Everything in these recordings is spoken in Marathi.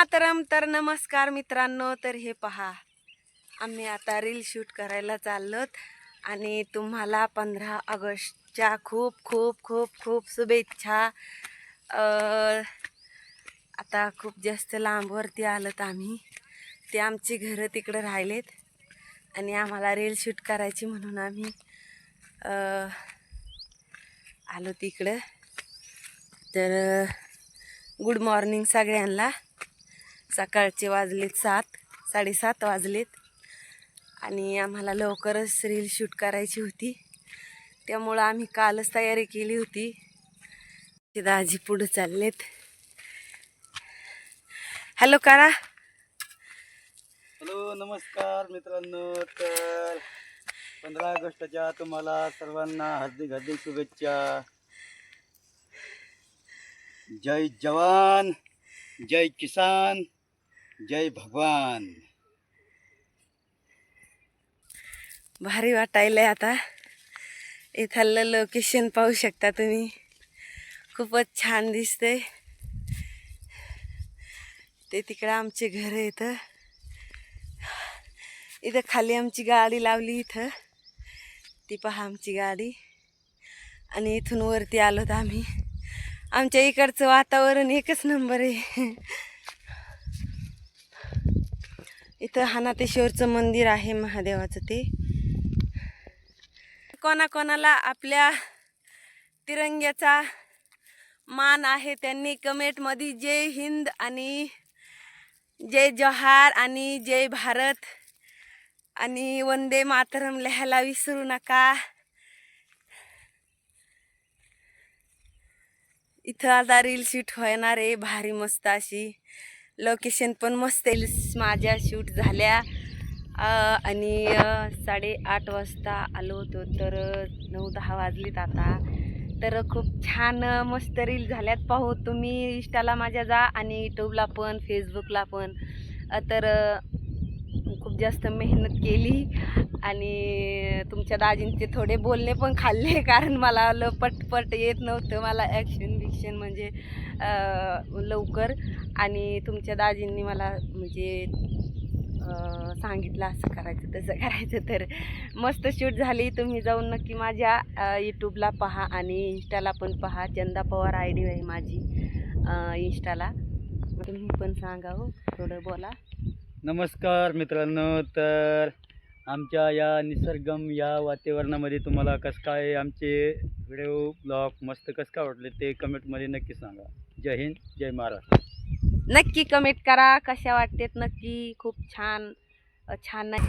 मातरम तर नमस्कार मित्रांनो तर हे पहा आम्ही आता रील शूट करायला चाललोत आणि तुम्हाला पंधरा ऑगस्टच्या खूप खूप खूप खूप शुभेच्छा. आता खूप जास्त लांबवरती आलोत आम्ही. ते आमची घरं तिकडं राहिलेत आणि आम्हाला रील शूट करायची म्हणून आम्ही आलो तिकडं. तर गुड मॉर्निंग सगळ्यांना. सकाळचे वाजलेत सात साडेसात वाजलेत. आणि आम्हाला लवकरच रील शूट करायची होती. त्यामुळं आम्ही कालच तयारी केली होती. ते दाजी पुढं चाललेत. हॅलो करा. हॅलो नमस्कार मित्रांनो. तर पंधरा ऑगस्टच्या तुम्हाला सर्वांना हार्दिक हार्दिक शुभेच्छा. जय जवान जय किसान. जय भगवान. भारी वाटायलंय आता. इथलं लोकेशन पाहू शकता तुम्ही. खूपच छान दिसतंय. ते तिकडं आमचे घर इथं. इथं खाली आमची गाडी लावली इथं. ती पहा आमची गाडी. आणि इथून वरती आलोत आम्ही. आमच्या इकडचं वातावरण एकच नंबर आहे. इथं हानातेश्वरचं मंदिर आहे महादेवाचं ते. कोणाकोणाला आपल्या तिरंग्याचा मान आहे त्यांनी कमेंटमध्ये जय हिंद आणि जय जोहार आणि जय भारत आणि वंदे मातरम लिहायला विसरू नका. इथं आता रील शूट होणार आहे भारी मस्त अशी. लोकेशन पण मस्त माझ्या शूट झाल्या. आणि साडेआठ वाजता आलो होतो तर नऊ दहा वाजलीत आता. तर खूप छान मस्त रील झाल्यात. पाहू तुम्ही इंस्टाला माझ्या जा आणि यूट्यूबला पण फेसबुकला पण. तर खूप जास्त मेहनत केली. आणि तुमच्या दाजींचे थोडे बोलणे पण खाल्ले कारण मला ल पटपट येत नव्हतं. मला ॲक्शन बिक्शन म्हणजे लवकर. आणि तुमच्या दाजींनी मला म्हणजे सांगितलं असं करायचं तसं करायचं. तर मस्त शूट झाली. तुम्ही जाऊन नक्की माझ्या यूट्यूबला पहा आणि इंस्टाला पण पहा. चंदा पवार आय डी आहे माझी अं, इंस्टाला तुम्ही पण सांगा हो थोडं बोला. नमस्कार मित्रांनो. तर आमच्या या निसर्गम या वातावरणामध्ये तुम्हाला कसं काय आमचे व्हिडिओ ब्लॉग मस्त कसं काय वाटले ते कमेंटमध्ये नक्की सांगा. जय हिंद जय महाराष्ट्र. नक्की कमेंट करा. कशा वाटतेत? नक्की खूप छान छान नाही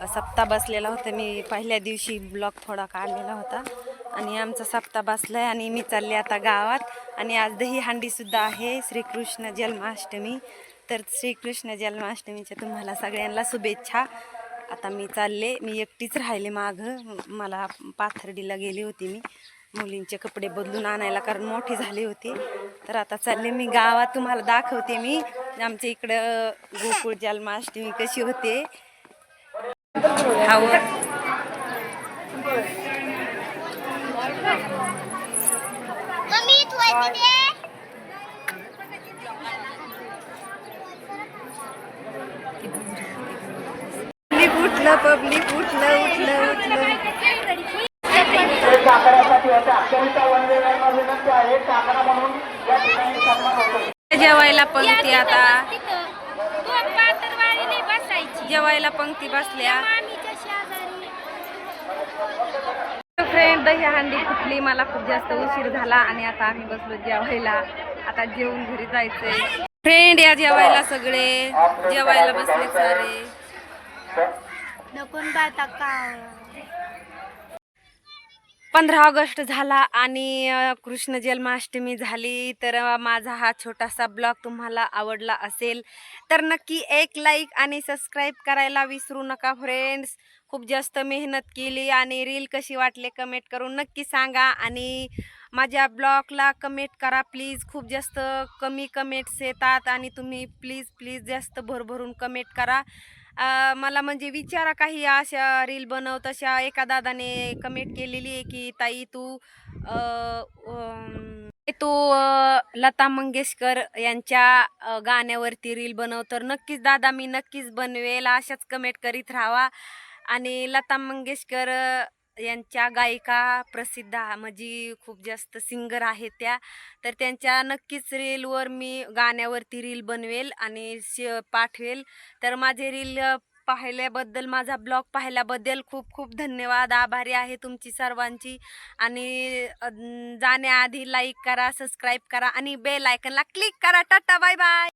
सप्ता सप्ताह बसलेला होता. मी पहिल्या दिवशी ब्लॉग थोडा काढलेला होता. आणि आमचा सप्ता बसला आहे आणि मी चालले आता गावात. आणि आज दही हांडीसुद्धा आहे. श्रीकृष्ण जन्माष्टमी. तर श्रीकृष्ण जन्माष्टमीच्या तुम्हाला सगळ्यांना शुभेच्छा. आता मी चालले. मी एकटीच राहिले मागं. मला पाथर्डीला गेली होती मी. मुलींचे कपडे बदलून आणायला कारण मोठी झाली होती. तर आता चालले मी गावात. तुम्हाला दाखवते मी. आमच्या इकडं गोकुळ जन्माष्टमी कशी होते. खाऊ मम्मी तू आहे तिथे पब्लिक उठलं पब्लिक उठलं उठलं उठलं. जेवायला पंक्ती आता. जेवायला पंक्ती बसल्या. फ्रेंड दही हंडी फुटली. मला खूप जास्त उशीर झाला आणि आता आम्ही बसलो जेवायला. आता जेवून घरी जायचंय. फ्रेंड या जेवायला सगळे. जेवायला बसले सारे. पंधरा ऑगस्ट झाला आणि कृष्ण जन्माष्टमी झाली. तर माझा हा छोटासा ब्लॉग तुम्हाला आवडला असेल तर नक्की एक लाईक आणि सबस्क्राईब करायला विसरू नका फ्रेंड्स. खूप जास्त मेहनत केली आणि रील कशी वाटले कमेंट करून नक्की सांगा. आणि माझ्या ब्लॉगला कमेंट करा प्लीज. खूप जास्त कमी कमेंट्स येतात आणि तुम्ही प्लीज प्लीज जास्त भरभरून कमेंट करा. मला म्हणजे विचारा काही अशा रील बनव तशा एका दादाने कमेंट केलेली आहे की ताई तू तू लता मंगेशकर यांच्या गाण्यावरती रील बनव तर नक्कीच दादा मी नक्कीच बनवेल अशाच कमेंट करीत राहावा. आणि लता मंगेशकर यांच्या गायिका प्रसिद्ध म्हणजे खूप जास्त सिंगर आहेत त्या. तर त्यांच्या नक्कीच रीलवर मी गाण्यावरती रील बनवेल आणि श पाठवेल. तर माझे रील पाहिल्याबद्दल माझा ब्लॉग पाहिल्याबद्दल खूप खूप धन्यवाद. आभारी आहे तुमची सर्वांची. आणि जाण्याआधी लाईक करा सबस्क्राईब करा आणि बेल आयकनला क्लिक करा. Tata bye bye!